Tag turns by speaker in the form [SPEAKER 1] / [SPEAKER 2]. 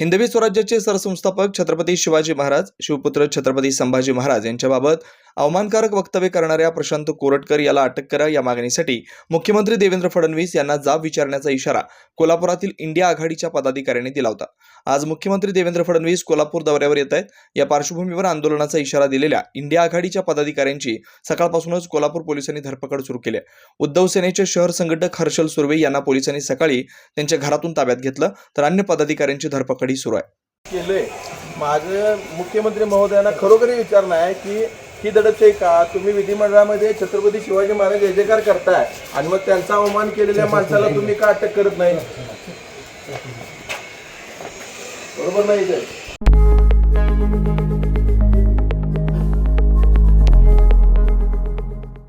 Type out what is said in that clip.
[SPEAKER 1] हिंदवी स्वराज्याचे सरसंस्थापक छत्रपती शिवाजी महाराज शिवपुत्र छत्रपती संभाजी महाराज यांच्याबाबत अवमानकारक वक्तव्य करणाऱ्या प्रशांत कोरटकर याला अटक करा या मागणीसाठी मुख्यमंत्री देवेंद्र फडणवीस यांना जाब विचारण्याचा इशारा कोल्हापुरातील इंडिया आघाडीच्या पदाधिकाऱ्यांनी दिला होता. आज मुख्यमंत्री देवेंद्र फडणवीस कोल्हापूर दौऱ्यावर येत आहेत. या पार्श्वभूमीवर आंदोलनाचा इशारा दिलेल्या इंडिया आघाडीच्या पदाधिकाऱ्यांची सकाळपासूनच कोल्हापूर पोलिसांनी धरपकड सुरू केली आहे. उद्धव सेनेचे शहर संघटक हर्षल सुर्वे यांना पोलिसांनी सकाळी त्यांच्या घरातून ताब्यात घेतलं तर अन्य पदाधिकाऱ्यांची धरपकडही सुरू आहे.
[SPEAKER 2] केलंय. माझं मुख्यमंत्री महोदयांना खरोखरी विचारणं आहे की ही दडच आहे का? तुम्ही विधिमंडळामध्ये छत्रपती शिवाजी महाराज जय जयकार करताय आणि मग त्यांचा अवमान केलेल्या माणसाला तुम्ही का अटक करत नाही? बरोबर नाही